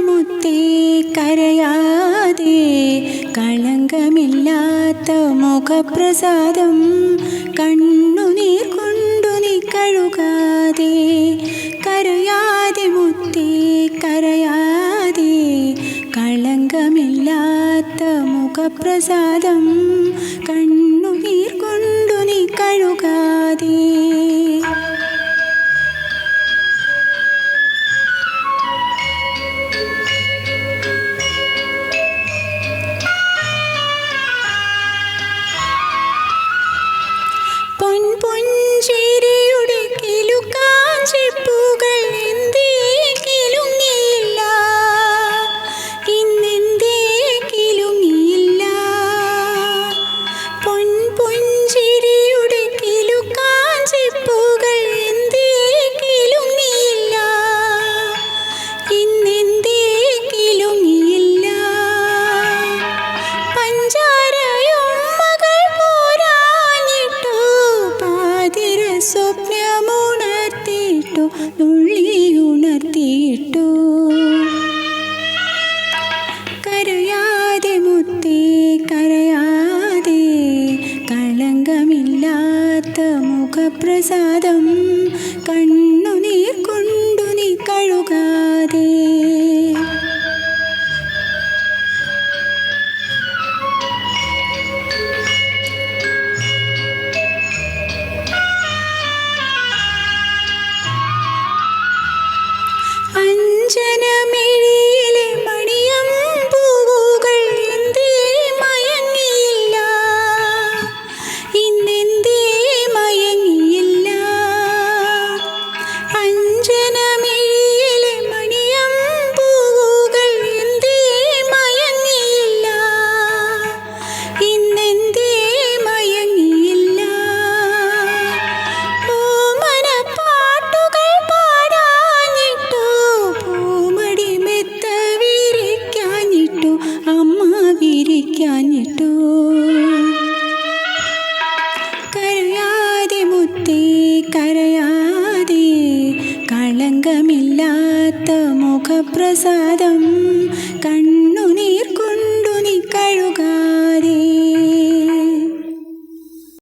മുത്തേ കരയാതെ. കളങ്കമില്ലാത്ത മുഖപ്രസാദം കണ്ണുനീർ കൊണ്ടു നീ കഴുകാതെ. കരയാതെ മുത്തേ കരയാതെ. കളങ്കമില്ലാത്ത മുഖപ്രസാദം കണ്ണുനീർ കൊണ്ടു നീ കഴുകാതെ. ഉള്ളിയുണർത്തിയിട്ടു കരയാതെ മുത്തേ കരയാതെ കളങ്കമില്ലാത്ത മുഖപ്രസാദം കണ്ണുനീർ കളങ്കമില്ലാത്ത മുഖപ്രസാദം കണ്ണുനീർ